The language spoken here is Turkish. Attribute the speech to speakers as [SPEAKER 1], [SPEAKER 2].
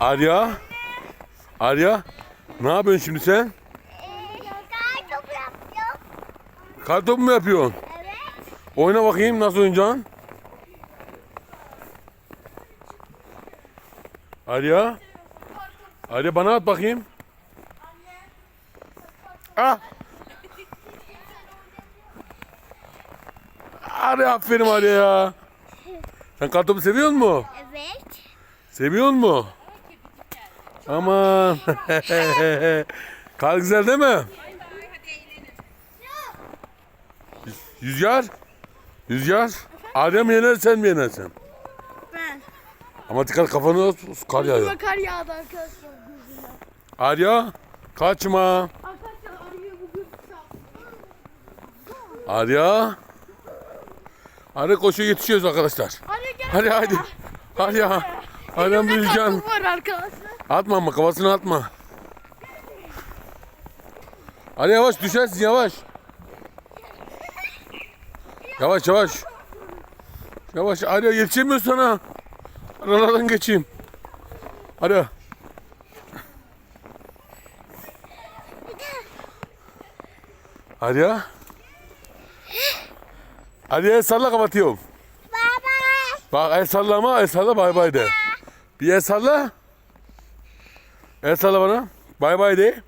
[SPEAKER 1] Arya. Arya. Ne yapıyorsun şimdi sen?
[SPEAKER 2] Kar topu yapıyor.
[SPEAKER 1] Kartopu mu yapıyorsun?
[SPEAKER 2] Evet.
[SPEAKER 1] Oyna bakayım nasıl oynayacaksın? Arya. Arya bana at bakayım. Ah. Arya aferin Arya ya. Sen kartopu seviyor musun?
[SPEAKER 2] Evet.
[SPEAKER 1] Seviyor mu? Aman. Kar güzel değil mi? Rüzgar. Rüzgar. Arya mı yener sen mi yenersin?
[SPEAKER 2] Ben.
[SPEAKER 1] Ama dikkat kafanı kar yağıyor.
[SPEAKER 2] Kar yağdı arkadaşlar.
[SPEAKER 1] Arya kaçma.
[SPEAKER 2] Arkadaşlar arıyor bugün.
[SPEAKER 1] Arya. Arya koşuyor yetişiyoruz arkadaşlar.
[SPEAKER 2] Arıyor gel.
[SPEAKER 1] Hadi hadi. Arya. Arya Rüzgar.
[SPEAKER 2] var arkadaşlar.
[SPEAKER 1] Atma ama kafasını atma. Hadi yavaş düşersin yavaş. Yavaş yavaş. Yavaş Arya yetişemiyor sana. Aralardan geçeyim. Arya. Arya. Arya el salla kapatıyorum.
[SPEAKER 2] Baba.
[SPEAKER 1] Bak el sallama el salla bay bay de. Bir el salla. El salla bana. Bay bay de.